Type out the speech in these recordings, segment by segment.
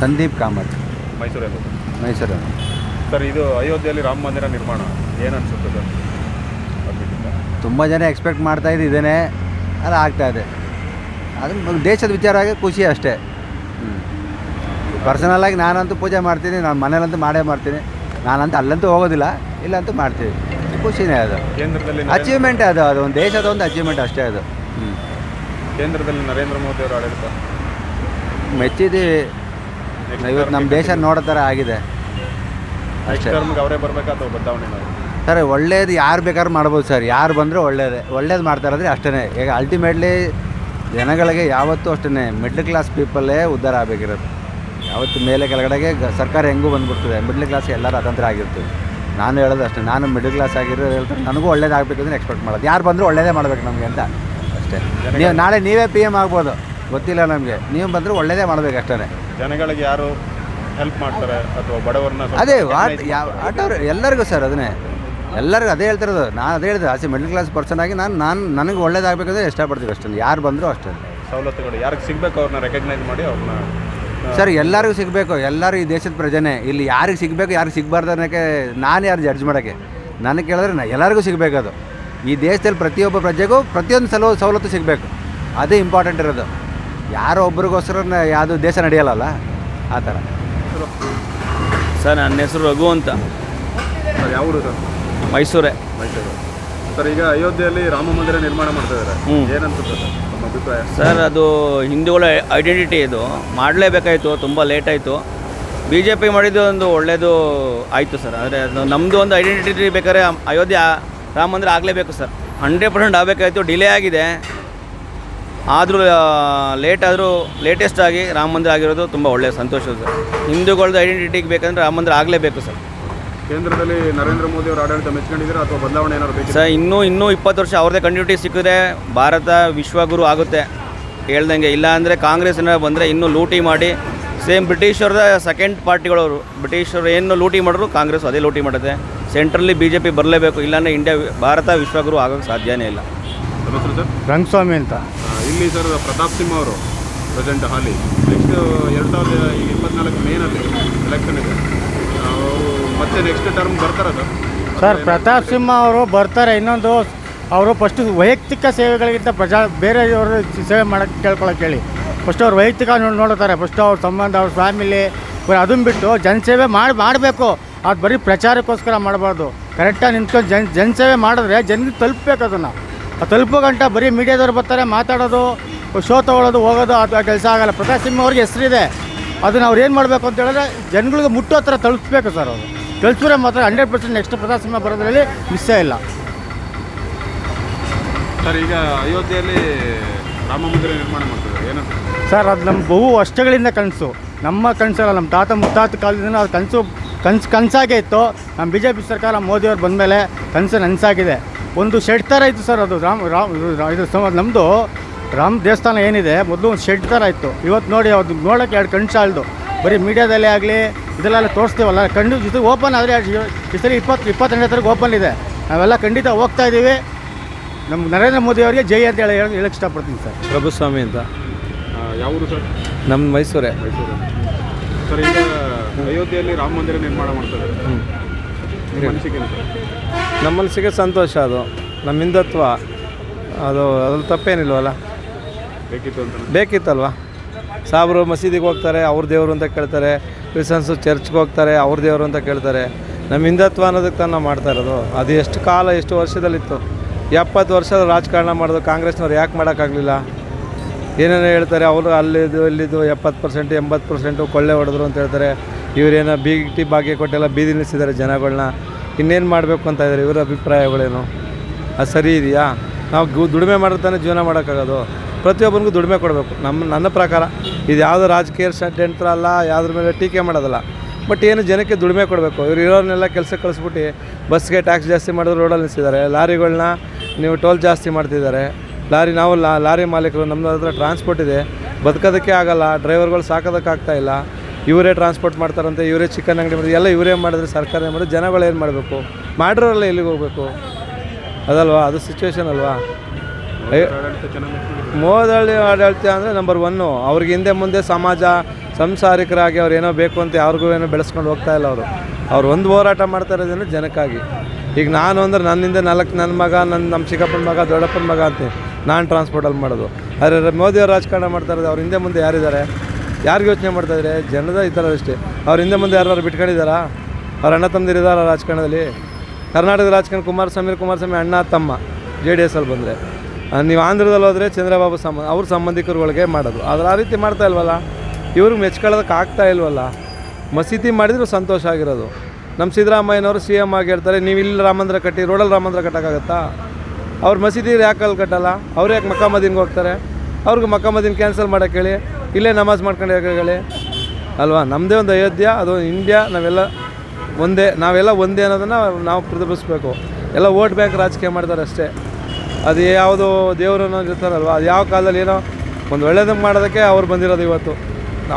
ಸಂದೀಪ್ ಕಾಮತ್. ಮೈಸೂರಲ್ಲಿ. ಮೈಸೂರು ಸರ್ ಇದು ಅಯೋಧ್ಯೆಯಲ್ಲಿ ರಾಮ ಮಂದಿರ ನಿರ್ಮಾಣ ಏನು ಅನಿಸುತ್ತೆ ಸರ್? ತುಂಬ ಜನ ಎಕ್ಸ್ಪೆಕ್ಟ್ ಮಾಡ್ತಾ ಇದ್ದು ಇದೇನೆ ಅದು ಆಗ್ತಾ ಇದೆ. ಅದು ದೇಶದ ವಿಚಾರವಾಗಿ ಖುಷಿ ಅಷ್ಟೇ. ಪರ್ಸನಲ್ಲಾಗಿ ನಾನಂತೂ ಪೂಜೆ ಮಾಡ್ತೀನಿ ನಾನು ಮನೇಲಂತೂ ಮಾಡೇ ಮಾಡ್ತೀನಿ. ನಾನಂತೂ ಅಲ್ಲಂತೂ ಹೋಗೋದಿಲ್ಲ ಇಲ್ಲಂತೂ ಮಾಡ್ತೀವಿ. ಖುಷಿನೇ ಅದು. ಕೇಂದ್ರದಲ್ಲಿ ಅಚೀವ್ಮೆಂಟ್ ಅದು ಅದು ಒಂದು ದೇಶದ ಒಂದು ಅಚೀವ್ಮೆಂಟ್ ಅಷ್ಟೇ ಅದು. ಹ್ಞೂ ಕೇಂದ್ರದಲ್ಲಿ ನರೇಂದ್ರ ಮೋದಿ ಅವರು ಆಡಳಿತ? ಮೆಚ್ಚಿದ್ದೀವಿ ಇವತ್ತು ನಮ್ಮ ದೇಶ ನೋಡೋ ಥರ ಆಗಿದೆ. ಅಷ್ಟೇ. ಅವರೇ ಬರಬೇಕಾ ಅಥವಾ ಬದಲಾವಣೆ? ಸರ್ ಒಳ್ಳೇದು ಯಾರು ಬೇಕಾದ್ರೂ ಮಾಡ್ಬೋದು ಸರ್. ಯಾರು ಬಂದರೂ ಒಳ್ಳೇದೇ. ಒಳ್ಳೇದು ಮಾಡ್ತಾರಂದ್ರೆ ಅಷ್ಟೇ ಈಗ ಅಲ್ಟಿಮೇಟ್ಲಿ ಜನಗಳಿಗೆ ಯಾವತ್ತೂ ಅಷ್ಟೇ ಮಿಡ್ಲ್ ಕ್ಲಾಸ್ ಪೀಪಲ್ಲೇ ಉದ್ಧಾರ ಆಗಬೇಕಿರೋದು. ಯಾವತ್ತು ಮೇಲೆ ಕೆಳಗಡೆಗೆ ಸರ್ಕಾರ ಹೆಂಗೂ ಬಂದ್ಬಿಡ್ತದೆ. ಮಿಡ್ಲ್ ಕ್ಲಾಸ್ ಎಲ್ಲರೂ ಅತಂತ್ರ ಆಗಿರ್ತೀವಿ ನಾನು ಹೇಳೋದು ಅಷ್ಟೇ. ನಾನು ಮಿಡ್ಲ್ ಕ್ಲಾಸ್ ಆಗಿರೋ ಹೇಳ್ತಾರೆ ನನಗೂ ಒಳ್ಳೇದಾಗಬೇಕು ಅಂದರೆ ಎಕ್ಸ್ಪೆಕ್ಟ್ ಮಾಡೋದು. ಯಾರು ಬಂದರೂ ಒಳ್ಳೇದೇ ಮಾಡಬೇಕು ನಮಗೆ ಅಂತ. ಅಷ್ಟೇ. ನೀವು ನಾಳೆ ನೀವೇ ಪಿ ಎಂ ಆಗ್ಬೋದು. ಗೊತ್ತಿಲ್ಲ ನಮಗೆ. ನೀವು ಬಂದರೂ ಒಳ್ಳೇದೇ ಮಾಡಬೇಕು ಅಷ್ಟೇ ಜನಗಳಿಗೆ ಯಾರು ಹೆಲ್ಪ್ ಮಾಡ್ತಾರೆ ಅಥವಾ ಬಡವರನ್ನ ಸ್ವಲ್ಪ ಅದೇ ವಾಟ್ recognize ಯಾವ ಆಟೋರು ಎಲ್ಲರಿಗೂ ಸರ್ ಅದನ್ನೇ. ಎಲ್ಲರಿಗೂ ಅದೇ ಹೇಳ್ತಿರೋದು ನಾನು ಅದೇ ಹೇಳಿದೆ ಆಸೆ ಮಿಡ್ಲ್ ಕ್ಲಾಸ್ ಪರ್ಸನ್ ಆಗಿ ನಾನು ನಾನು ನನಗೆ ಒಳ್ಳೇದಾಗಬೇಕಂದ್ರೆ ಇಷ್ಟಪಡ್ತೀವಿ ಅಷ್ಟೇ. ಯಾರು ಬಂದರೂ ಅಷ್ಟೇ. ಸವಲತ್ತುಗಳು ಯಾರಿಗೆ ಸಿಗಬೇಕು ಅವ್ರನ್ನ ರೆಕಗ್ನೈಸ್ ಮಾಡಿ ಅವ್ರನ್ನ ಸರ್ ಎಲ್ಲರಿಗೂ ಸಿಗಬೇಕು. ಎಲ್ಲರೂ ಈ ದೇಶದ ಪ್ರಜೆನೇ. ಇಲ್ಲಿ ಯಾರಿಗೆ ಸಿಗಬೇಕು ಯಾರಿಗೆ ಸಿಗಬಾರ್ದು ಅನ್ನೋಕ್ಕೆ ನಾನು ಯಾರು ಜಡ್ಜ್ ಮಾಡೋಕ್ಕೆ? ನನಗೆ ಕೇಳಿದ್ರೆ ನಾ ಎಲ್ಲರಿಗೂ ಸಿಗಬೇಕದು ಅದು. ಈ ದೇಶದಲ್ಲಿ ಪ್ರತಿಯೊಬ್ಬ ಪ್ರಜೆಗೂ ಪ್ರತಿಯೊಂದು ಸಲ ಸವಲತ್ತು ಸಿಗಬೇಕು. ಅದೇ ಇಂಪಾರ್ಟೆಂಟ್ ಇರೋದು. ಯಾರೋ ಒಬ್ರಿಗೋಸ್ಕರ ಯಾವುದು ದೇಶ ನಡೆಯಲ್ಲ ಆ ಥರ. ಸರ್ ನನ್ನ ಹೆಸರು ರಘು ಅಂತ. ಸರ್ ಯಾವ ಊರು ಸರ್? ಮೈಸೂರೇ. ಮೈಸೂರು. ಸರ್ ಈಗ ಅಯೋಧ್ಯೆಯಲ್ಲಿ ರಾಮ ಮಂದಿರ ನಿರ್ಮಾಣ ಮಾಡ್ತಾ ಇದ್ದಾರೆ. ಹ್ಮ್. ಏನನ್ಸುತ್ತೆ ಸರ್ ನಮ್ಮ ಅಭಿಪ್ರಾಯ? ಸರ್ ಅದು ಹಿಂದೂಗಳ ಐಡೆಂಟಿಟಿ ಇದು. ಮಾಡಲೇಬೇಕಾಯಿತು ತುಂಬ ಲೇಟ್ ಆಯಿತು. ಬಿ ಜೆ ಪಿ ಮಾಡಿದ್ದು ಒಂದು ಒಳ್ಳೆಯದು ಆಯಿತು ಸರ್. ಆದರೆ ಅದು ನಮ್ಮದು ಒಂದು ಐಡೆಂಟಿಟಿ ಬೇಕಾದ್ರೆ ಅಯೋಧ್ಯೆ ರಾಮ ಮಂದಿರ ಆಗಲೇಬೇಕು ಸರ್. ಹಂಡ್ರೆಡ್ ಪರ್ಸೆಂಟ್ ಆಗಬೇಕಾಯಿತು ಡಿಲೇ ಆಗಿದೆ. ಆದರೂ ಲೇಟ್ ಆದರೂ ಲೇಟೆಸ್ಟ್ ಆಗಿ ರಾಮ ಮಂದಿರ ಆಗಿರೋದು ತುಂಬ ಒಳ್ಳೆಯ ಸಂತೋಷ ಸರ್. ಹಿಂದೂಗಳದ್ದು ಐಡೆಂಟಿಟಿಗೆ ಬೇಕಂದ್ರೆ ರಾಮ ಮಂದಿರ ಆಗಲೇಬೇಕು ಸರ್. ಕೇಂದ್ರದಲ್ಲಿ ನರೇಂದ್ರ ಮೋದಿ ಅವರ ಆಡಳಿತ ಮೆಚ್ಕೊಂಡಿದ್ದೀರಾ ಅಥವಾ ಬದಲಾವಣೆ ಏನಾದ್ರು ಬೇಕು ಸರ್ ಇನ್ನೂ ಇನ್ನೂ ಇಪ್ಪತ್ತು ವರ್ಷ ಅವ್ರದ್ದೇ ಕಂಟಿನ್ಯೂಟಿ ಸಿಕ್ಕಿದ್ರೆ ಭಾರತ ವಿಶ್ವಗುರು ಆಗುತ್ತೆ. ಹೇಳ್ದಂಗೆ ಇಲ್ಲ ಅಂದರೆ ಕಾಂಗ್ರೆಸ್ ಏನಾದ್ರು ಬಂದರೆ ಇನ್ನೂ ಲೂಟಿ ಮಾಡಿ ಸೇಮ್ ಬ್ರಿಟಿಷರದ ಸೆಕೆಂಡ್ ಪಾರ್ಟಿಗಳವರು. ಬ್ರಿಟಿಷರು ಏನು ಲೂಟಿ ಮಾಡಿದ್ರು ಕಾಂಗ್ರೆಸ್ ಅದೇ ಲೂಟಿ ಮಾಡುತ್ತೆ. ಸೆಂಟ್ರಲ್ಲಿ ಬಿ ಜೆ ಪಿ ಬರಲೇಬೇಕು ಇಲ್ಲಾಂದರೆ ಇಂಡಿಯಾ ಭಾರತ ವಿಶ್ವಗುರು ಆಗೋಕ್ಕೆ ಸಾಧ್ಯವೇ ಇಲ್ಲ. ಹೆಸರು ಸರ್? ರಂಗಸ್ವಾಮಿ ಅಂತ. ಆ, ಇಲ್ಲಿ ಸರ್ ಪ್ರತಾಪ್ ಸಿಂಹ ಅವರು ಪ್ರೆಸೆಂಟ್ ಹಾಲಿ. ನೆಕ್ಸ್ಟ್ ಎರಡು ಸಾವಿರದ ಇಪ್ಪತ್ನಾಲ್ಕು ಮೇನಲ್ಲಿ ಎಲೆಕ್ಷನ್ ಇದೆ. ಅವರು ಮತ್ತೆ ನೆಕ್ಸ್ಟ್ ಟರ್ಮ್ ಬರ್ತಾರ ಸರ್? ಸರ್ ಪ್ರತಾಪ್ ಸಿಂಹ ಅವರು ಬರ್ತಾರೆ. ಇನ್ನೊಂದು ಅವರು ಫಸ್ಟು ವೈಯಕ್ತಿಕ ಸೇವೆಗಳಿಗಿಂತ ಪ್ರಜಾ ಬೇರೆಯವರು ಸೇವೆ ಮಾಡಕ್ಕೆ ಕೇಳ್ಕೊಳಕ್ಕೆ ಹೇಳಿ. ಫಸ್ಟ್ ಅವ್ರು ವೈಯಕ್ತಿಕ ನೋಡಿ ನೋಡ್ತಾರೆ. ಫಸ್ಟ್ ಅವ್ರ ಸಂಬಂಧ ಅವ್ರ ಫ್ಯಾಮಿಲಿ ಅದನ್ನು ಬಿಟ್ಟು ಜನಸೇವೆ ಮಾಡಿ ಮಾಡಬೇಕು. ಅದು ಬರೀ ಪ್ರಚಾರಕ್ಕೋಸ್ಕರ ಮಾಡಬಾರ್ದು. ಕರೆಕ್ಟಾಗಿ ನಿಂತ್ಕೊಂಡು ಜನ ಜನಸೇವೆ ಮಾಡಿದ್ರೆ ಜನರಿಗೆ ತಲುಪಬೇಕು ಅದನ್ನು. ಅದು ತಲುಪೋ ಗಂಟ ಬರೀ ಮೀಡಿಯಾದವ್ರು ಬರ್ತಾರೆ ಮಾತಾಡೋದು ಶೋ ತೊಗೊಳೋದು ಹೋಗೋದು ಅದು ಕೆಲಸ ಆಗಲ್ಲ. ಪ್ರಕಾಶ್ ಸಿಂಹ ಅವ್ರಿಗೆ ಹೆಸರಿದೆ. ಅದನ್ನು ಅವ್ರು ಏನು ಮಾಡಬೇಕು ಅಂತ ಹೇಳಿದ್ರೆ ಜನಗಳಿಗೆ ಮುಟ್ಟೋ ಹತ್ರ ತಲುಪಿಸ್ಬೇಕು ಸರ್ ಅವರು. ತಲುಪಿದ್ರೆ ಮಾತ್ರ hundred percent next Prakash Simha ಬರೋದ್ರಲ್ಲಿ ಮಿಸ್ಸೇ ಇಲ್ಲ. ಸರ್ ಈಗ ಅಯೋಧ್ಯೆಯಲ್ಲಿ ರಾಮ ಮಂದಿರ ನಿರ್ಮಾಣ ಮಾಡ್ತಿದ್ದಾರೆ. ಏನಂತ ಸರ್ ಅದು ನಮ್ಮ ಬಹು ವರ್ಷಗಳಿಂದ ಕನಸು. ನಮ್ಮ ಕನಸಲ್ಲ ನಮ್ಮ ತಾತ ಮುತ್ತಾತ ಕಾಲದಿಂದ ಅದು ಕನಸು ಕನ್ಸು ಕನಸಾಗೇ ಇತ್ತು. ನಮ್ಮ ಬಿ ಜೆ ಪಿ ಸರ್ಕಾರ ಮೋದಿಯವ್ರು ಬಂದಮೇಲೆ ಕನಸು ನನಸಾಗಿದೆ. ಒಂದು ಶೆಡ್ ಥರ ಇತ್ತು ಸರ್ ಅದು. ರಾಮ್ ರಾಮ್ ಇದು ಸಮ ನಮ್ಮದು ರಾಮ್ ದೇವಸ್ಥಾನ ಏನಿದೆ ಮೊದಲು ಒಂದು ಶೆಡ್ ಥರ ಇತ್ತು. ಇವತ್ತು ನೋಡಿ ಅದು ನೋಡೋಕ್ಕೆ ಎರಡು ಕಣ್ಣು ಸಾಲದು ಬರೀ ಮೀಡಿಯಾದಲ್ಲೇ ಆಗಲಿ ಇದೆಲ್ಲ ತೋರಿಸ್ತೀವಲ್ಲ ಕಣ್ಣು ಜೊತೆ ಓಪನ್ ಆದರೆ ಈ ಸರಿ ಇಪ್ಪತ್ತು ಇಪ್ಪತ್ತೆಂಟನೇ ತಾರೀಕು ಓಪನ್ ಇದೆ. ನಾವೆಲ್ಲ ಖಂಡಿತ ಹೋಗ್ತಾ ಇದ್ದೀವಿ. ನಮ್ಮ ನರೇಂದ್ರ ಮೋದಿ ಅವರಿಗೆ ಜೈ ಅಂತ ಹೇಳಿ ಹೇಳಕ್ಕೆ ಇಷ್ಟಪಡ್ತೀನಿ ಸರ್. ಪ್ರಭುಸ್ವಾಮಿ ಅಂತ. ಯಾವೂರು ಯಾವ ಊರು ಸರ್? ನಮ್ಮ ಮೈಸೂರೇ. ಮೈಸೂರು. ಸರ್ ಈಗ ಅಯೋಧ್ಯೆಯಲ್ಲಿ ರಾಮ ಮಂದಿರ ನಿರ್ಮಾಣ ಮಾಡ್ತಾರೆ ನಿಮ್ಮ ಮನಸ್ಸಿಗೆ ಸಂತೋಷ ಅದು ನಮ್ಮ ಹಿಂದತ್ವ ಅದು ಅದ್ರಲ್ಲಿ ತಪ್ಪೇನಿಲ್ವಲ್ಲ? ಬೇಕಿತ್ತು ಅಂತ ಬೇಕಿತ್ತಲ್ವ? ಸಾಬ್ರು ಮಸೀದಿಗೆ ಹೋಗ್ತಾರೆ ಅವ್ರ ದೇವರು ಅಂತ ಕೇಳ್ತಾರೆ ಕ್ರಿಶ್ಚನ್ಸು ಚರ್ಚ್ಗೆ ಹೋಗ್ತಾರೆ ಅವ್ರ ದೇವರು ಅಂತ ಕೇಳ್ತಾರೆ. ನಮ್ಮ ಹಿಂದತ್ವ ಅನ್ನೋದಕ್ಕೆ ತನ್ನ ಮಾಡ್ತಾ ಇರೋದು. ಅದು ಎಷ್ಟು ಕಾಲ ಎಷ್ಟು ವರ್ಷದಲ್ಲಿತ್ತು? ಎಪ್ಪತ್ತು ವರ್ಷದ ರಾಜಕಾರಣ ಮಾಡೋದು ಕಾಂಗ್ರೆಸ್ನವ್ರು ಯಾಕೆ ಮಾಡೋಕ್ಕಾಗಲಿಲ್ಲ? ಏನೇನೋ ಹೇಳ್ತಾರೆ ಅವರು ಅಲ್ಲಿದ್ದು ಇಲ್ಲಿದ್ದು ಎಪ್ಪತ್ತು ಪರ್ಸೆಂಟ್ ಎಂಬತ್ತು ಪರ್ಸೆಂಟು ಕೊಳ್ಳೆ ಹೊಡೆದ್ರು ಅಂತ ಹೇಳ್ತಾರೆ. ಇವರೇನೋ ಬೀಟಿ ಭಾಗ್ಯ ಕೊಟ್ಟೆಲ್ಲ ಬೀದಿ ನಿಲ್ಲಿಸಿದ್ದಾರೆ ಜನಗಳನ್ನ ಇನ್ನೇನು ಮಾಡಬೇಕು ಅಂತ ಇದ್ದಾರೆ? ಇವರ ಅಭಿಪ್ರಾಯಗಳೇನು? ಅದು ಸರಿ ಇದೆಯಾ? ನಾವು ದುಡಿಮೆ ಮಾಡಿದ್ರೆ ತಾನೇ ಜೀವನ ಮಾಡೋಕ್ಕಾಗೋದು. ಪ್ರತಿಯೊಬ್ಬರಿಗೂ ದುಡಿಮೆ ಕೊಡಬೇಕು. ನಮ್ಮ ನನ್ನ ಪ್ರಕಾರ ಇದು ಯಾವುದೋ ರಾಜಕೀಯ ಷಡ್ಯಂತ್ರ ಅಲ್ಲ, ಯಾವುದ್ರ ಮೇಲೆ ಟೀಕೆ ಮಾಡೋದಲ್ಲ. ಬಟ್ ಏನು ಜನಕ್ಕೆ ದುಡಿಮೆ ಕೊಡಬೇಕು. ಇವ್ರು ಇರೋರನ್ನೆಲ್ಲ ಕೆಲಸಕ್ಕೆ ಕಳಿಸ್ಬಿಟ್ಟು ಬಸ್ಗೆ ಟ್ಯಾಕ್ಸ್ ಜಾಸ್ತಿ ಮಾಡಿದ್ರು ರೋಡಲ್ಲಿ ನಿಲ್ಲಿಸಿದ್ದಾರೆ ಲಾರಿಗಳನ್ನ ನೀವು ಟೋಲ್ ಜಾಸ್ತಿ ಮಾಡ್ತಿದ್ದಾರೆ. ಲಾರಿ ನಾವು ಲಾರಿ ಮಾಲೀಕರು ನಮ್ಮದು ಹತ್ರ ಟ್ರಾನ್ಸ್ಪೋರ್ಟ್ ಇದೆ. ಬದುಕೋದಕ್ಕೆ ಆಗಲ್ಲ. ಡ್ರೈವರ್ಗಳು ಸಾಕೋದಕ್ಕಾಗ್ತಾ ಇಲ್ಲ. ಇವರೇ ಟ್ರಾನ್ಸ್ಪೋರ್ಟ್ ಮಾಡ್ತಾರಂತೆ, ಇವರೇ ಚಿಕನ್ ಅಂಗಡಿ ಮಾಡಿದ್ರೆ, ಎಲ್ಲ ಇವರೇ ಮಾಡಿದ್ರೆ ಸರ್ಕಾರ ಏನು ಮಾಡಿದ್ರೆ, ಜನಗಳು ಏನು ಮಾಡಬೇಕು? ಮಾಡಿರೋರೆಲ್ಲ ಎಲ್ಲಿಗೆ ಹೋಗಬೇಕು? ಅದಲ್ವಾ? ಅದು ಸಿಚುವೇಶನ್ ಅಲ್ವಾ? ಮೋದಳ್ಳಿ ಆಡಳಿತ ಅಂದರೆ ನಂಬರ್ ಒನ್ನು ಅವ್ರಿಗೆ ಹಿಂದೆ ಮುಂದೆ ಸಮಾಜ, ಸಂಸಾರಿಕರಾಗಿ ಅವ್ರು ಏನೋ ಬೇಕು ಅಂತ ಯಾರಿಗೂ ಏನೋ ಬೆಳೆಸ್ಕೊಂಡು ಹೋಗ್ತಾ ಇಲ್ಲ ಅವರು. ಅವ್ರು ಒಂದು ಹೋರಾಟ ಮಾಡ್ತಾ ಇರೋದೇನು ಜನಕ್ಕಾಗಿ. ಈಗ ನಾನು ಅಂದ್ರೆ ನನ್ನಿಂದ ನಾಲ್ಕು ನನ್ನ ಮಗ ನನ್ನ ನಮ್ಮ ಚಿಕ್ಕಪ್ಪನ ಮಗ, ದೊಡ್ಡಪ್ಪನ ಮಗ ಅಂತೀನಿ. ನಾನು ಟ್ರಾನ್ಸ್ಪೋರ್ಟಲ್ಲಿ ಮಾಡೋದು. ಆದರೆ ಮೋದಿಯವ್ರು ರಾಜಕಾರಣ ಮಾಡ್ತಾ ಇರೋದು, ಅವ್ರ ಹಿಂದೆ ಮುಂದೆ ಯಾರಿದ್ದಾರೆ? ಯಾರಿಗೆ ಯೋಚನೆ ಮಾಡ್ತಾ ಇದ್ರೆ? ಜನದ ಥರ ಅಷ್ಟೇ. ಅವ್ರ ಹಿಂದೆ ಮುಂದೆ ಯಾರು ಬಿಟ್ಕೊಂಡಿದ್ದಾರಾ? ಅವ್ರ ಅಣ್ಣ ತಮ್ಮದಿರಿದಾರ ರಾಜಕಾರಣದಲ್ಲಿ? ಕರ್ನಾಟಕದ ರಾಜಕಾರಣ ಕುಮಾರಸ್ವಾಮಿ ಕುಮಾರಸ್ವಾಮಿ ಅಣ್ಣ, ತಮ್ಮ ಜೆ ಡಿ ಎಸ್ಸಲ್ಲಿ ಬಂದರೆ. ನೀವು ಆಂಧ್ರದಲ್ಲಿ ಹೋದರೆ ಚಂದ್ರಬಾಬು ಸಂಬಂಧ ಅವ್ರ ಸಂಬಂಧಿಕರುಗಳಿಗೆ ಮಾಡೋದು. ಆದರೆ ಆ ರೀತಿ ಮಾಡ್ತಾ ಇಲ್ವಲ್ಲ? ಇವ್ರಿಗೆ ಮೆಚ್ಕೊಳ್ಳೋದಕ್ಕೆ ಆಗ್ತಾ ಇಲ್ವಲ್ಲ? ಮಸೀದಿ ಮಾಡಿದ್ರು ಸಂತೋಷ ಆಗಿರೋದು. ನಮ್ಮ ಸಿದ್ದರಾಮಯ್ಯನವರು ಸಿ ಎಂ ಆಗಿ ಹೇಳ್ತಾರೆ, ನೀವು ಇಲ್ಲಿ ರಾಮಂದ್ರ ಮಂದಿರ ಕಟ್ಟಿ ರೋಡಲ್ಲಿ ರಾಮಂದ್ರ ಮಂದಿರ ಕಟ್ಟೋಕ್ಕಾಗತ್ತಾ? ಅವ್ರ ಮಸೀದಿ ಯಾಕೆ ಅಲ್ಲಿ ಕಟ್ಟಲ್ಲ? ಅವ್ರು ಯಾಕೆ ಮಕ್ಕಾಮದೀನ್ಗೆ ಹೋಗ್ತಾರೆ? ಅವ್ರಿಗೆ ಮಕ್ಕಾಮದೀನ್ ಕ್ಯಾನ್ಸಲ್ ಮಾಡೋಕೆ ಹೇಳಿ. ಇಲ್ಲೇ ನಮಾಜ್ ಮಾಡ್ಕೊಂಡು ಹೇಳಿ ಅಲ್ವಾ? ನಮ್ಮದೇ ಒಂದು ಅಯೋಧ್ಯ, ಅದು ಇಂಡಿಯಾ, ನಾವೆಲ್ಲ ಒಂದೇ ನಾವೆಲ್ಲ ಒಂದೇ ಅನ್ನೋದನ್ನು ನಾವು ಪ್ರತಿಭಿಸ್ಬೇಕು ಎಲ್ಲ ವೋಟ್ ಬ್ಯಾಂಕ್ ರಾಜಕೀಯ ಮಾಡ್ತಾರೆ ಅಷ್ಟೇ. ಅದು ಯಾವುದು ದೇವರು ಅನ್ನೋದು ಇರ್ತಾರಲ್ವ? ಅದು ಯಾವ ಕಾಲದಲ್ಲಿ ಏನೋ ಒಂದು ಒಳ್ಳೇದು ಮಾಡೋದಕ್ಕೆ ಅವ್ರು ಬಂದಿರೋದು ಇವತ್ತು.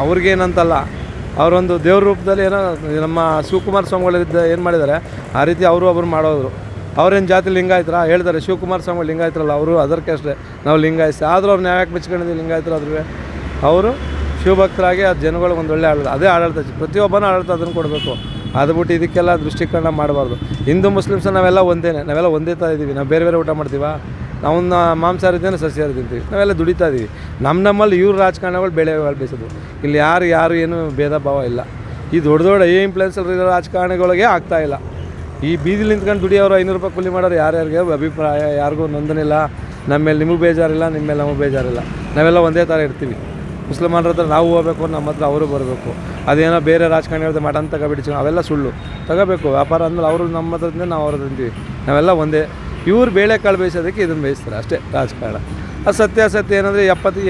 ಅವ್ರಿಗೇನಂತಲ್ಲ. ಅವರೊಂದು ದೇವ್ರ ರೂಪದಲ್ಲಿ ಏನೋ ನಮ್ಮ ಶಿವಕುಮಾರ ಸ್ವಾಮಿಗಳಿದ್ದ ಏನು ಮಾಡಿದ್ದಾರೆ, ಆ ರೀತಿ ಅವರು ಒಬ್ಬರು ಮಾಡೋರು ಅವ್ರೇನು ಜಾತಿ ಲಿಂಗಾಯತರ? ಹೇಳ್ತಾರೆ, ಶಿವಕುಮಾರ ಸ್ವಾಮಿ ಲಿಂಗಾಯತರಲ್ಲ, ಅವರು ಅದಕ್ಕೆ ಅಷ್ಟೇ. ನಾವು ಲಿಂಗಾಯಿಸಿ ಆದರೂ ಅವ್ರನ್ನ ಯಾಕೆ ಮೆಚ್ಕೊಂಡಿದ್ದೀವಿ, ಲಿಂಗಾಯತರಾದ್ರೂ. ಅವರು ಶಿವಭಕ್ತರಾಗಿ ಆ ಜನಗಳಿಗೆ ಒಂದು ಒಳ್ಳೆ ಆಡಳಿತ ಅದೇ ಆಡಳಿತ ಪ್ರತಿಯೊಬ್ಬನೂ ಆಡಳಿತ ಅದನ್ನು ಕೊಡಬೇಕು. ಅದು ಬಿಟ್ಟು ಇದಕ್ಕೆಲ್ಲ ದೃಷ್ಟಿಕರಣ ಮಾಡಬಾರ್ದು. ಹಿಂದೂ ಮುಸ್ಲಿಮ್ಸ್ ನಾವೆಲ್ಲ ಒಂದೇ ನಾವೆಲ್ಲ ಒಂದೇ ಥರ ಇದ್ದೀವಿ. ನಾವು ಬೇರೆ ಬೇರೆ ಊಟ ಮಾಡ್ತೀವಾ? ನಾವು ಮಾಂಸಾಹಾರ ಇದ್ದೇನೆ ಸಸ್ಯಾಹಾರ ತಿಂತೀವಿ. ನಾವೆಲ್ಲ ದುಡಿತಾ ಇದ್ದೀವಿ. ನಮ್ಮ ನಮ್ಮಲ್ಲಿ ಇವ್ರ ರಾಜಕಾರಣಗಳು ಬೆಳೆ ಬೆಳೆಸೋದು. ಇಲ್ಲಿ ಯಾರು ಯಾರು ಏನು ಭೇದ ಭಾವ ಇಲ್ಲ. ಈ ದೊಡ್ಡ ದೊಡ್ಡ ಏ ಇನ್ಫ್ಲುಯೆನ್ಸರ್ ಇರೋ ರಾಜಕಾರಣಿಗಳಿಗೆ ಆಗ್ತಾ ಇಲ್ಲ. ಈ ಬೀದಿಲಿ ನಿಂತ್ಕೊಂಡು ದುಡಿಯೋರು ಐನೂರು ರೂಪಾಯಿ ಕೂಲಿ ಮಾಡೋರು ಯಾರ್ಯಾರಿಗೆ ಅಭಿಪ್ರಾಯ? ಯಾರಿಗೂ ನೊಂದನಿಲ್ಲ ನಮ್ಮ ಮೇಲೆ ನಿಮಗೆ ಬೇಜಾರಿಲ್ಲ. ನಿಮ್ಮ ಮೇಲೆ ನಮಗೆ ಬೇಜಾರಿಲ್ಲ. ನಾವೆಲ್ಲ ಒಂದೇ ಥರ ಇರ್ತೀವಿ. ಮುಸಲ್ಮಾನರ ಹತ್ರ ನಾವು ಹೋಗಬೇಕು ನಮ್ಮ ಹತ್ರ ಅವರು ಬರಬೇಕು. ಅದೇನೋ ಬೇರೆ ರಾಜಕಾರಣಿ ಹೇಳ್ದೆ ಮಠ ಅಂತ ತಗೊಬಿಟ್ಟು ಅವೆಲ್ಲ ಸುಳ್ಳು. ತಗೋಬೇಕು. ವ್ಯಾಪಾರ ಅಂದಮೇಲೆ ಅವರು ನಮ್ಮ ಹತ್ರದಿಂದ ನಾವು ಅವ್ರ ತಿಂತೀವಿ ನಾವೆಲ್ಲ ಒಂದೇ. ಇವ್ರು ಬೇಳೆಕಾಳು ಬೇಯಿಸೋದಕ್ಕೆ ಇದನ್ನು ಬೇಯಿಸ್ತಾರೆ ಅಷ್ಟೇ ರಾಜಕಾರಣ. ಅದು ಸತ್ಯ ಏನಂದರೆ ಎಪ್ಪತ್ತು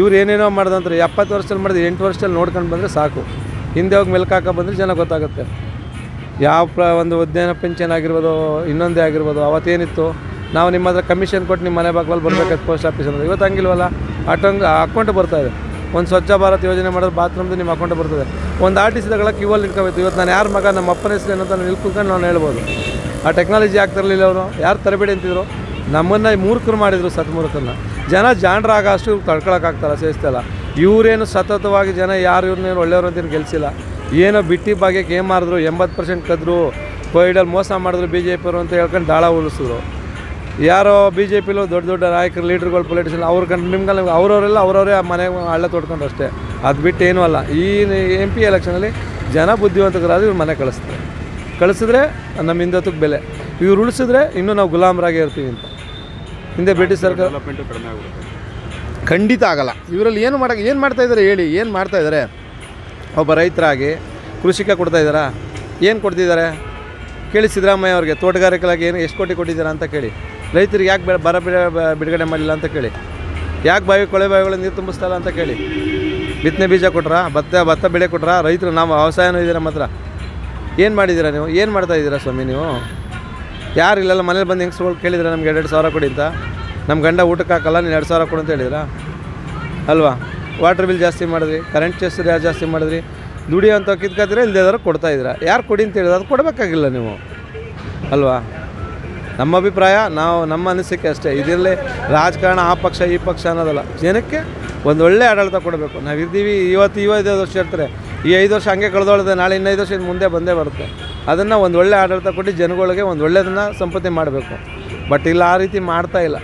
ಇವ್ರು ಏನೇನೋ ಮಾಡ್ದಂತಾರೆ ಎಪ್ಪತ್ತು ವರ್ಷದಲ್ಲಿ ಮಾಡಿದ್ರೆ ಎಂಟು ವರ್ಷದಲ್ಲಿ ನೋಡ್ಕೊಂಡು ಬಂದರೆ ಸಾಕು. ಹಿಂದೆ ಹೋಗಿ ಮೆಲ್ಕು ಹಾಕ ಬಂದರೆ ಜನ ಗೊತ್ತಾಗುತ್ತೆ. ಯಾವ ಪ್ರ, ಒಂದು ಉದ್ಯಾನ ಪೆನ್ಷನ್ ಆಗಿರ್ಬೋದು, ಇನ್ನೊಂದೇ ಆಗಿರ್ಬೋದು, ಅವತ್ತೇನಿತ್ತು? ನಾವು ನಿಮ್ಮ ಹತ್ರ ಕಮಿಷನ್ ಕೊಟ್ಟು ನಿಮ್ಮ ಮನೆ ಬಾಗ್ಲಲ್ಲಿ ಬರಬೇಕಾದ ಪೋಸ್ಟ್ ಆಫೀಸ್ ಅಂದರೆ ಇವತ್ತು ಹಂಗಿಲ್ವಲ್ಲ? ಅಟಂಗ್ ಅಕೌಂಟ್ ಬರ್ತಾಯಿದೆ ಒಂದು ಸ್ವಚ್ಛ ಭಾರತ್ ಯೋಜನೆ ಮಾಡಿದ್ರೆ ಬಾತ್ರೂಮ್ದು ನಿಮ್ಮ ಅಕೌಂಟ್ ಬರ್ತದೆ. ಒಂದು ಆರ್ ಟಿ ಸಿದಗಳ ಕ್ಯೂವಲ್ಲಿ ಇಟ್ಕೋಬೇಕು ಇವತ್ತು ನಾನು ಯಾರ ಮಗ, ನಮ್ಮ ಅಪ್ಪನ ಹೆಸರು ಏನಂತ ನಾನು ನಿಲ್ಕೊಂಡು ನಾನು ಹೇಳ್ಬೋದು. ಆ ಟೆಕ್ನಾಲಜಿ ಆಗ್ತಿರಲಿಲ್ಲ ಅವರು. ಯಾರು ತರಬೇಡಿ ಅಂತಿದ್ರು? ನಮ್ಮನ್ನು ಮೂರ್ಖರು ಮಾಡಿದರು ಸತ್ಮೂರ್ಖರನ್ನ ಜನ ಜಾಣರಾಗ ಅಷ್ಟು ತಡ್ಕೊಳಕ್ಕಾಗ್ತಾರ ಸೇರಿಸ್ತಲ್ಲ ಇವರೇನು ಸತತವಾಗಿ ಜನ ಯಾರು ಇವ್ರನ್ನೇನು ಒಳ್ಳೆಯವರು ಅಂತೇನು ಗೆಲ್ಸಿಲ್ಲ. ಏನೋ ಬಿಟ್ಟಿ ಭಾಗ್ಯಕ್ಕೆ ಏನು ಮಾಡಿದ್ರು? ಎಂಬತ್ತು ಪರ್ಸೆಂಟ್ ಕದ್ರು ಕೋವಿಡಲ್ಲಿ ಮೋಸ ಮಾಡಿದ್ರು ಬಿ ಜೆ ಪಿಯವರು ಅಂತ ಹೇಳ್ಕೊಂಡು ದಾಳ ಉಳಿಸಿದ್ರು ಯಾರೋ ಬಿ ಜೆ ಪಿಲು ದೊಡ್ಡ ದೊಡ್ಡ ನಾಯಕರು ಲೀಡರ್ಗಳು ಪೊಲಿಟಿಷನ್ ಅವ್ರ ಕಂಡು ನಿಮ್ಗೆ ಅವ್ರವರೆಲ್ಲ ಅವರವರೇ ಆ ಮನೆ ಹಳ್ಳ ತೊಡ್ಕೊಂಡು ಅಷ್ಟೇ ಅದು ಬಿಟ್ಟು ಏನೂ ಅಲ್ಲ. ಈ ಎಂ ಪಿ ಎಲೆಕ್ಷನಲ್ಲಿ ಜನ ಬುದ್ಧಿವಂತಕರಾದ್ರೆ ಇವ್ರು ಮನೆ ಕಳಿಸ್ತಾರೆ. ಕಳಿಸಿದ್ರೆ ನಮ್ಮ ಹಿಂದತ್ವಕ್ಕೆ ಬೆಲೆ. ಇವ್ರು ಉಳಿಸಿದ್ರೆ ಇನ್ನೂ ನಾವು ಗುಲಾಮರಾಗಿ ಇರ್ತೀವಿ ಅಂತ. ಹಿಂದೆ ಬ್ರಿಟಿಷ್ ಸರ್ಕಾರ ಖಂಡಿತ ಆಗಲ್ಲ. ಇವರಲ್ಲಿ ಏನು ಮಾಡಕ್ಕೆ ಏನು ಮಾಡ್ತಾ ಇದ್ದಾರೆ ಹೇಳಿ ಏನು ಮಾಡ್ತಾ ಇದ್ದಾರೆ ಒಬ್ಬ ರೈತರಾಗಿ ಕೃಷಿಕ ಕೊಡ್ತಾ ಇದ್ದಾರಾ ಏನು ಕೊಡ್ತಿದ್ದಾರೆ ಕೇಳಿ ಸಿದ್ದರಾಮಯ್ಯ ಅವ್ರಿಗೆ ತೋಟಗಾರಿಕೆಲಾಗಿ ಏನು ಎಷ್ಟು ಕೋಟಿ ಕೊಟ್ಟಿದ್ದೀರಾ ಅಂತ ಕೇಳಿ. ರೈತರಿಗೆ ಯಾಕೆ ಬರ ಬಿಡ- ಬಿಡುಗಡೆ ಮಾಡಿಲ್ಲ ಅಂತ ಕೇಳಿ. ಯಾಕೆ ಬಾವಿ ಕೊಳೆ ಬಾವಿಗಳು ನೀರು ತುಂಬಿಸ್ತಲ್ಲ ಅಂತ ಕೇಳಿ. ಬಿತ್ತನೆ ಬೀಜ ಕೊಟ್ರಾ, ಭತ್ತ ಭತ್ತ ಬೆಳೆ ಕೊಟ್ರಾ, ರೈತರು ನಾವು ವ್ಯವಸಾಯನೂ ಇದೆ ಮಾತ್ರ? ಏನು ಮಾಡಿದ್ದೀರಾ ನೀವು? ಏನು ಮಾಡ್ತಾ ಇದ್ದೀರಾ ಸ್ವಾಮಿ ನೀವು? ಯಾರು ಇಲ್ಲೆಲ್ಲ, ಮನೇಲಿ ಬಂದು ಹೆಂಗ್ಸ್ಗಳು ಕೇಳಿದ್ರೆ ನಮ್ಗೆ ಎರಡು ಸಾವಿರ ಕೊಡಿ ಅಂತ. ನಮ್ಮ ಗಂಡ ಊಟಕ್ಕೆ ಹಾಕಲ್ಲ, ನೀನು ಎರಡು ಸಾವಿರ ಕೊಡು ಅಂತ ಹೇಳಿದ್ರಾ? ಅಲ್ವಾ? ವಾಟರ್ ಬಿಲ್ ಜಾಸ್ತಿ ಮಾಡಿದ್ರಿ ಕರೆಂಟ್ ಚೆಸ್ ಜಾಸ್ತಿ ಮಾಡಿದ್ರಿ? ದುಡಿಯೋ ಅಂತ ಕಿತ್ಕೊತೀರ ಇಲ್ಲದೇ ಕೊಡ್ತಾ ಇದ್ದೀರಾ? ಯಾರು ಕೊಡಿ ಅಂತ ಹೇಳಿದ್ರೆ ಅದು ಕೊಡಬೇಕಾಗಿಲ್ಲ ನೀವು. ಅಲ್ವಾ? ನಮ್ಮ ಅಭಿಪ್ರಾಯ, ನಾವು ನಮ್ಮ ಅನಿಸಿಕೆ ಅಷ್ಟೇ. ಇದರಲ್ಲಿ ರಾಜಕಾರಣ ಆ ಪಕ್ಷ, ಈ ಪಕ್ಷ ಅನ್ನೋದಲ್ಲ. ಜನಕ್ಕೆ ಒಂದು ಒಳ್ಳೆ ಆಡಳಿತ ಕೊಡಬೇಕು. ನಾವು ಇದ್ದೀವಿ ಇವತ್ತು ಐದು ವರ್ಷ ಇರ್ತಾರೆ. ಈ ಐದು ವರ್ಷ ಹಂಗೆ ಕಳೆದೊಳ್ದೆ ನಾಳೆ ಇನ್ನೈದು ವರ್ಷ ಮುಂದೆ ಬಂದೇ ಬರುತ್ತೆ. ಅದನ್ನು ಒಂದು ಒಳ್ಳೆ ಆಡಳಿತ ಕೊಟ್ಟು ಜನಗಳಿಗೆ ಒಂದು ಒಳ್ಳೆಯದನ್ನು ಸಂಪತ್ತಿ ಮಾಡಬೇಕು. ಬಟ್ ಇಲ್ಲ ಆ ರೀತಿ ಮಾಡ್ತಾ ಇಲ್ಲ.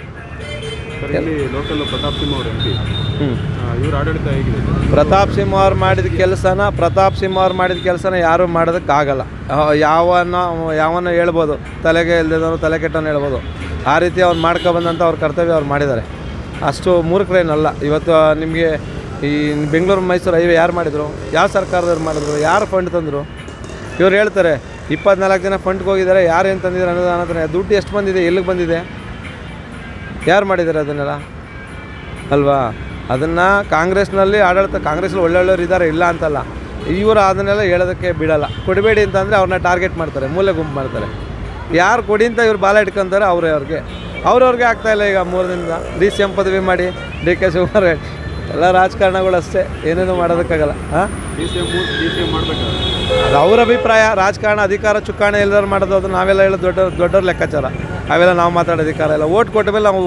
ಲೋಕಲ್ ಪ್ರತಾಪ್ ಸಿಂಹ ಅವರು ಇವ್ರ ಆಡಳಿತ ಹೇಗಿದೆ? ಪ್ರತಾಪ್ ಸಿಂಹ ಅವ್ರು ಮಾಡಿದ ಕೆಲಸನ ಪ್ರತಾಪ್ ಸಿಂಹ ಅವ್ರು ಮಾಡಿದ ಕೆಲಸನ ಯಾರೂ ಮಾಡೋದಕ್ಕಾಗಲ್ಲ. ಯಾವನ್ನ ಯಾವನ್ನ ಹೇಳ್ಬೋದು ತಲೆಗೆ ಇಲ್ಲದವನು ತಲೆ ಕೆಟ್ಟನ ಹೇಳ್ಬೋದು. ಆ ರೀತಿ ಅವ್ರು ಮಾಡ್ಕೊಬಂದಂಥ ಅವ್ರ ಕರ್ತವ್ಯ ಅವ್ರು ಮಾಡಿದ್ದಾರೆ. ಅಷ್ಟು ಮೂರ್ಖರೇನಲ್ಲ. ಇವತ್ತು ನಿಮಗೆ ಈ ಬೆಂಗಳೂರು ಮೈಸೂರು ಹೈವೇ ಯಾರು ಮಾಡಿದರು? ಯಾವ ಸರ್ಕಾರದವ್ರು ಮಾಡಿದ್ರು? ಯಾರು ಫಂಡ್ ತಂದರು? ಇವ್ರು ಹೇಳ್ತಾರೆ ಇಪ್ಪತ್ನಾಲ್ಕು ಜನ ಫಂಡ್ಗೆ ಹೋಗಿದ್ದಾರೆ ಯಾರು ಏನು ತಂದಿದ್ದಾರೆ ಅನುದಾನ ಅನ್ನೋದನ್ನ ದುಡ್ಡು ಎಷ್ಟು ಬಂದಿದೆ ಎಲ್ಲಿಗೆ ಬಂದಿದೆ? ಯಾರು ಮಾಡಿದ್ದಾರೆ ಅದನ್ನೆಲ್ಲ? ಅಲ್ವಾ? ಅದನ್ನು ಕಾಂಗ್ರೆಸ್ನಲ್ಲಿ ಆಡಳಿತ ಕಾಂಗ್ರೆಸ್ನಲ್ಲಿ ಒಳ್ಳೊಳ್ಳೆಯವ್ರು ಇದ್ದಾರೆ ಇಲ್ಲ ಅಂತಲ್ಲ. ಇವರು ಅದನ್ನೆಲ್ಲ ಹೇಳೋದಕ್ಕೆ ಬಿಡಲ್ಲ. ಕೊಡಬೇಡಿ ಅಂತಂದರೆ ಅವ್ರನ್ನ ಟಾರ್ಗೆಟ್ ಮಾಡ್ತಾರೆ ಮೂಲೆ ಗುಂಪು ಮಾಡ್ತಾರೆ. ಯಾರು ಕೊಡಿ ಅಂತ ಇವ್ರು ಬಾಲ ಇಟ್ಕೊಂತಾರೆ ಅವರೇ ಅವ್ರಿಗೆ. ಅವ್ರವ್ರಿಗೆ ಆಗ್ತಾಯಿಲ್ಲ ಈಗ ಮೂರು ದಿನದ ಡಿ ಸಿ ಎಂ ಪದವಿ ಮಾಡಿ ಡಿ ಕೆ ಶಿವಕುಮಾರ್ ಎಲ್ಲ ರಾಜಕಾರಣಗಳು ಅಷ್ಟೇ ಏನೇನು ಮಾಡೋದಕ್ಕಾಗಲ್ಲ. ಹಾಂ ಅದು ಅವ್ರ ಅಭಿಪ್ರಾಯ ರಾಜಕಾರಣ ಅಧಿಕಾರ ಚುಕ್ಕಾಣೆ ಎಲ್ಲರೂ ಮಾಡೋದು ಅದು ನಾವೆಲ್ಲ ಹೇಳೋದು ದೊಡ್ಡ ದೊಡ್ಡವ್ರ ಲೆಕ್ಕಾಚಾರ. ಅವೆಲ್ಲ ನಾವು ಮಾತಾಡೋ ಅಧಿಕಾರ ಇಲ್ಲ. ಓಟ್ ಕೊಟ್ಟ ಮೇಲೆ ನಾವು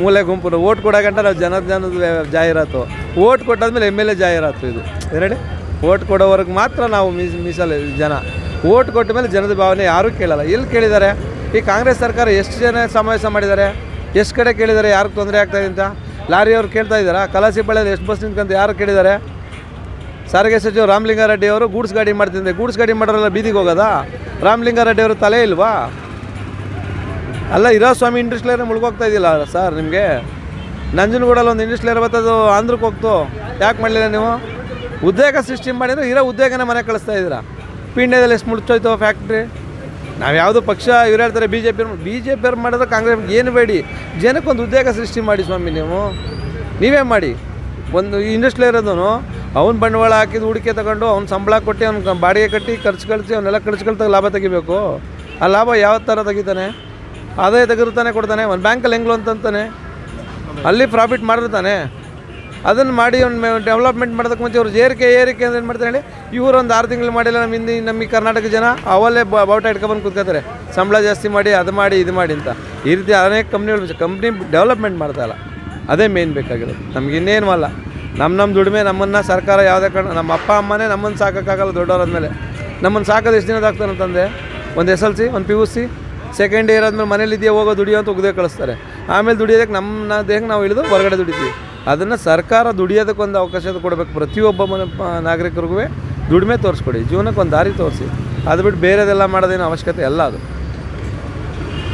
ಮೂಲೆ ಗುಂಪು ಓಟ್ ಕೊಡೋ ಗಂಟ ನಾವು ಜನ ಜನದ ಜಾಹೀರಾತು. ಓಟ್ ಕೊಟ್ಟಾದ್ಮೇಲೆ ಎಂ ಎಲ್ ಎ ಜಾಹೀರಾತು ಇದು. ಎರಡೇ? ಓಟ್ ಕೊಡೋವರೆಗೆ ಮಾತ್ರ ನಾವು ಮೀಸ್ ಮೀಸಲು ಜನ. ಓಟ್ ಕೊಟ್ಟ ಮೇಲೆ ಜನದ ಭಾವನೆ ಯಾರೂ ಕೇಳಲ್ಲ. ಎಲ್ಲಿ ಕೇಳಿದ್ದಾರೆ ಈ ಕಾಂಗ್ರೆಸ್ ಸರ್ಕಾರ ಎಷ್ಟು ಜನ ಸಮಾವೇಶ ಮಾಡಿದ್ದಾರೆ ಎಷ್ಟು ಕಡೆ ಕೇಳಿದ್ದಾರೆ ಯಾರಿಗೆ ತೊಂದರೆ ಆಗ್ತಾಯಿದೆ ಅಂತ? ಲಾರಿಯವ್ರು ಕೇಳ್ತಾ ಇದ್ದಾರಾ? ಕಲಾಸಿ ಬಳ್ಳಿಯಲ್ಲಿ ಎಷ್ಟು ಬಸ್ ನಿಂತ್ಕೊಂತ ಯಾರು ಕೇಳಿದ್ದಾರೆ ಸಾರಿಗೆ ಸಚಿವ ರಾಮಲಿಂಗಾರೆಡ್ಡಿ ಅವರು ಗೂಡ್ಸ್ ಗಾಡಿ ಮಾಡ್ತಿದ್ದೆ. ಗೂಡ್ಸ್ ಗಾಡಿ ಮಾಡೋರೆಲ್ಲ ಬೀದಿಗೆ ಹೋಗೋದಾ? ರಾಮಲಿಂಗಾರೆಡ್ಡಿ ಅವರು ತಲೆ ಇಲ್ವಾ? ಅಲ್ಲ, ಇರೋ ಸ್ವಾಮಿ ಇಂಡಸ್ಟ್ರಿಯಲ್ಲೇ ಮುಳುಗೋಗ್ತಾ ಇದೆಯಲ್ಲ ಸರ್ ನಿಮಗೆ? ನಂಜನಗೂಡಲ್ಲಿ ಒಂದು ಇಂಡಸ್ಟ್ರಿಯಲ್ ಬರ್ತದು ಆಂಧ್ರಕ್ಕೆ ಹೋಗ್ತು. ಯಾಕೆ ಮಾಡಲಿಲ್ಲ ನೀವು? ಉದ್ಯೋಗ ಸೃಷ್ಟಿ ಮಾಡಿದ್ರೆ ಇರೋ ಉದ್ಯೋಗನ ಮನೆ ಕಳಿಸ್ತಾ ಇದ್ದೀರಾ? ಪಿಂಡ್ಯದಲ್ಲಿ ಎಷ್ಟು ಮುಳುಚೋಯ್ತು ಫ್ಯಾಕ್ಟ್ರಿ ನಾವು ಯಾವುದು ಪಕ್ಷ, ಇವ್ರು ಹೇಳ್ತಾರೆ B J P B J P ಅವ್ರು ಮಾಡಿದ್ರೆ ಕಾಂಗ್ರೆಸ್ ಏನು ಬೇಡಿ. ಜನಕ್ಕೊಂದು ಉದ್ಯೋಗ ಸೃಷ್ಟಿ ಮಾಡಿ ಸ್ವಾಮಿ ನೀವು. ನೀವೇ ಮಾಡಿ. ಒಂದು ಇಂಡಸ್ಟ್ರಿ ಇರೋದನು ಅವ್ನು ಬಂಡವಾಳ ಹಾಕಿದ ಹೂಡಿಕೆ ತಗೊಂಡು ಅವ್ನು ಸಂಬಳ ಕೊಟ್ಟು ಅವ್ನು ಬಾಡಿಗೆ ಕಟ್ಟಿ ಖರ್ಚು ಕಳಿಸಿ ಅವನ್ನೆಲ್ಲ ಖರ್ಚುಗಳು ಲಾಭ ತೆಗಿಬೇಕು. ಆ ಲಾಭ ಯಾವ ಥರ ತೆಗಿತಾನೆ? ಆದಾಯ ತೆಗೆದಿರ್ತಾನೆ ಕೊಡ್ತಾನೆ. ಒಂದು ಬ್ಯಾಂಕಲ್ಲಿ ಹೆಂಗ್ಲು ಅಂತಂತಾನೆ ಅಲ್ಲಿ ಪ್ರಾಫಿಟ್ ಮಾಡಿರ್ತಾನೆ ಅದನ್ನು ಮಾಡಿ ಒಂದು ಡೆವಲಪ್ಮೆಂಟ್ ಮಾಡೋದಕ್ಕೆ ಮುಂಚೆ ಅವ್ರು ಏರಿಕೆ ಏರಿಕೆ ಅಂತ ಏನು ಮಾಡ್ತಾರೆ ಹೇಳಿ ಇವರು ಒಂದು ಆರು ತಿಂಗಳು ಮಾಡಿಲ್ಲ ನಮ್ಮ ಹಿಂದಿ ನಮ್ಮ ಕರ್ನಾಟಕ ಜನ ಅವಲ್ಲೇ ಬಾವುಟ ಇಟ್ಕೊಬಂದು ಕೂತ್ಕೋತಾರೆ. ಸಂಬಳ ಜಾಸ್ತಿ ಮಾಡಿ, ಅದು ಮಾಡಿ, ಇದು ಮಾಡಿ ಅಂತ. ಈ ರೀತಿ ಅನೇಕ ಕಂಪ್ನಿಗಳು ಕಂಪ್ನಿ ಡೆವಲಪ್ಮೆಂಟ್ ಮಾಡ್ತಾಯಿಲ್ಲ ಅದೇ ಮೇನ್ ಬೇಕಾಗಿರೋದು. ನಮ್ಗೆ ಇನ್ನೇನು ಅಲ್ಲ. ನಮ್ಮ ನಮ್ಮ ದುಡಿಮೆ ನಮ್ಮನ್ನು ಸರ್ಕಾರ ಯಾವುದೇ ಕಾರಣ ನಮ್ಮ ಅಪ್ಪ, ಅಮ್ಮನೇ ನಮ್ಮನ್ನು ಸಾಕೋಕ್ಕಾಗಲ್ಲ ದೊಡ್ಡವರಾದ ಮೇಲೆ ನಮ್ಮನ್ನು ಸಾಕೋದು ಎಷ್ಟು ದಿನದಾಗ್ತಾನಂತಂದರೆ ಒಂದು ಎಸ್ ಎಲ್ ಸಿ ಒಂದು P U C second year ಆದಮೇಲೆ ಮನೇಲಿ ಇದೆಯಾ ಹೋಗೋ ದುಡಿಯೋ ಅಂತ ಉಗ್ದೇ ಕಳಿಸ್ತಾರೆ. ಆಮೇಲೆ ದುಡಿಯೋದಕ್ಕೆ ನಮ್ಮ ದೇಹಕ್ಕೆ ನಾವು ಇಳಿದು ಹೊರಗಡೆ ದುಡಿತೀವಿ. ಅದನ್ನು ಸರ್ಕಾರ ದುಡಿಯೋದಕ್ಕೆ ಒಂದು ಅವಕಾಶ ಕೊಡಬೇಕು. ಪ್ರತಿಯೊಬ್ಬ ಮನೆ ಪ- ನಾಗರಿಕರಿಗೂ ದುಡಿಮೆ ತೋರಿಸ್ಕೊಡಿ. ಜೀವನಕ್ಕೆ ಒಂದು ದಾರಿ ತೋರಿಸಿ. ಅದು ಬಿಟ್ಟು ಬೇರೆದೆಲ್ಲ ಮಾಡೋದೇನು ಅವಶ್ಯಕತೆ ಎಲ್ಲ ಅದು.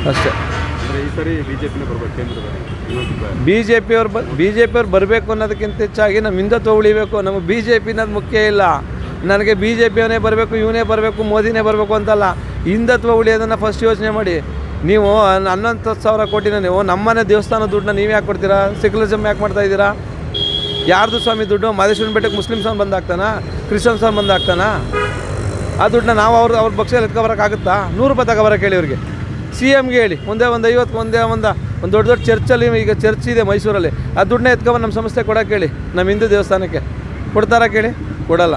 ಅಷ್ಟೇ. ಈ ಸರಿ ಬಿ ಜೆ ಪಿನೇ ಬರ್ಬೇಕು ಕೇಂದ್ರದಲ್ಲಿ? ಬಿ ಜೆ ಪಿಯವ್ರು ಬ ಬಿ ಜೆ ಪಿಯವ್ರು ಬರಬೇಕು ಅನ್ನೋದಕ್ಕಿಂತ ಹೆಚ್ಚಾಗಿ ನಮ್ಮ ಹಿಂದೆ ಉಳಿಬೇಕು ನಮಗೆ ಬಿ ಜೆ ಪಿ ಅನ್ನೋದು ಮುಖ್ಯ ಇಲ್ಲ. ನನಗೆ ಬಿ ಜೆ ಪಿಯವನೇ ಬರಬೇಕು ಇವನೇ ಬರಬೇಕು ಮೋದಿನೇ ಬರಬೇಕು ಅಂತಲ್ಲ. ಹಿಂದುತ್ವ ಉಳಿಯೋದನ್ನು ಫಸ್ಟ್ ಯೋಚನೆ ಮಾಡಿ. ನೀವು ಹನ್- ಹನ್ನೊಂದು ಸಾವಿರ ಕೋಟಿನ ನೀವು ನಮ್ಮನೆ ದೇವಸ್ಥಾನ ದುಡ್ಡನ್ನ ನೀವು ಯಾಕೆ ಕೊಡ್ತೀರಾ? ಸೆಕ್ಯುಲರಿಸಮ್ ಯಾಕೆ ಮಾಡ್ತಾ ಇದ್ದೀರಾ? ಯಾರ್ದು ಸ್ವಾಮಿ ದುಡ್ಡು? ಮಾದೇಶ್ವರನ ಬೆಟ್ಟಕ್ಕೆ ಮುಸ್ಲಿಮ್ಸ್ ಸ್ವಾಮಿ ಬಂದು ಬಂದಾಗ್ತಾನ ಅವ್ನು ಬಂದು ಆ ದುಡ್ಡನ್ನ ನಾವು ಅವ್ರ ಅವ್ರ ಪಕ್ಷದಲ್ಲಿ ಎತ್ಕೊಬರೋಕ್ಕಾಗುತ್ತಾ ನೂರು ರೂಪಾಯಿ ತಗೊಬರಕ್ಕೆ ಹೇಳಿ ಇವ್ರಿಗೆ. ಸಿ ಎಮ್ಗೆ ಹೇಳಿ, ಒಂದೇ ಒಂದು ಐವತ್ತು, ಒಂದೇ ಒಂದು ಒಂದು ದೊಡ್ಡ ದೊಡ್ಡ ಚರ್ಚಲ್ಲಿ ಈಗ ಚರ್ಚ್ ಇದೆ ಮೈಸೂರಲ್ಲಿ. ಆ ದುಡ್ಡನ್ನ ಎತ್ಕೊಂಡು ನಮ್ಮ ಸಂಸ್ಥೆ ಕೊಡೋಕೆ ಹೇಳಿ ನಮ್ಮ ಹಿಂದೂ ದೇವಸ್ಥಾನಕ್ಕೆ. ಕೊಡ್ತಾರಾ ಕೇಳಿ? ಕೊಡಲ್ಲ.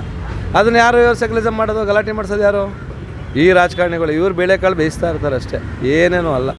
ಅದನ್ನ ಯಾರು ಸೆಕ್ಯುಲರಿಸಮ್ ಮಾಡೋದು? ಗಲಾಟೆ ಮಾಡಿಸೋದು ಯಾರು? ಈ ರಾಜಕಾರಣಿಗಳು ಇವ್ರು ಬೇಳೆಕಾಳು ಬೇಯಿಸ್ತಾ ಇರ್ತಾರೆ ಅಷ್ಟೇ ಏನೇನೂ ಅಲ್ಲ.